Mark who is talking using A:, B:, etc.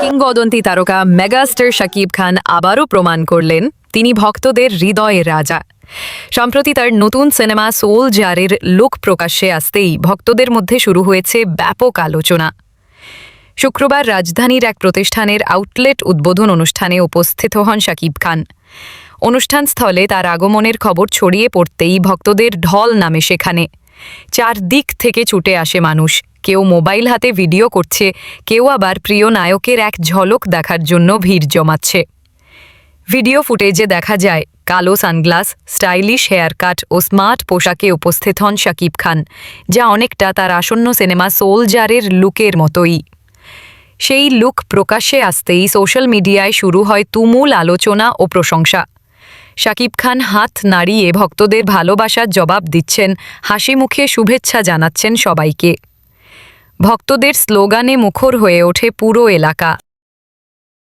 A: কিংবদন্তি তারকা মেগাস্টার শাকিব খান আবারও প্রমাণ করলেন, তিনি ভক্তদের হৃদয়ের রাজা। সম্প্রতি তার নতুন সিনেমা সোল জারের লুক প্রকাশ্যে আসতেই ভক্তদের মধ্যে শুরু হয়েছে ব্যাপক আলোচনা। শুক্রবার রাজধানীর এক প্রতিষ্ঠানের আউটলেট উদ্বোধন অনুষ্ঠানে উপস্থিত হন শাকিব খান। অনুষ্ঠান স্থলে তার আগমনের খবর ছড়িয়ে পড়তেই ভক্তদের ঢল নামে সেখানে। চারদিক থেকে ছুটে আসে মানুষ। কেউ মোবাইল হাতে ভিডিও করছে, কেউ আবার প্রিয় নায়কের এক ঝলক দেখার জন্য ভিড় জমাচ্ছে। ভিডিও ফুটেজে দেখা যায়, কালো সানগ্লাস, স্টাইলিশ হেয়ার কাট ও স্মার্ট পোশাকে উপস্থিত হন শাকিব খান, যা অনেকটা তার আসন্ন সিনেমা সোলজারের লুকের মতোই। সেই লুক প্রকাশ্যে আসতেই সোশ্যাল মিডিয়ায় শুরু হয় তুমুল আলোচনা ও প্রশংসা। শাকিব খান হাত নাড়িয়ে ভক্তদের ভালোবাসার জবাব দিচ্ছেন হাসি মুখে শুভেচ্ছা জানাচ্ছেন সবাইকে। ভক্তদের স্লোগানে মুখর হয়ে ওঠে পুরো এলাকা।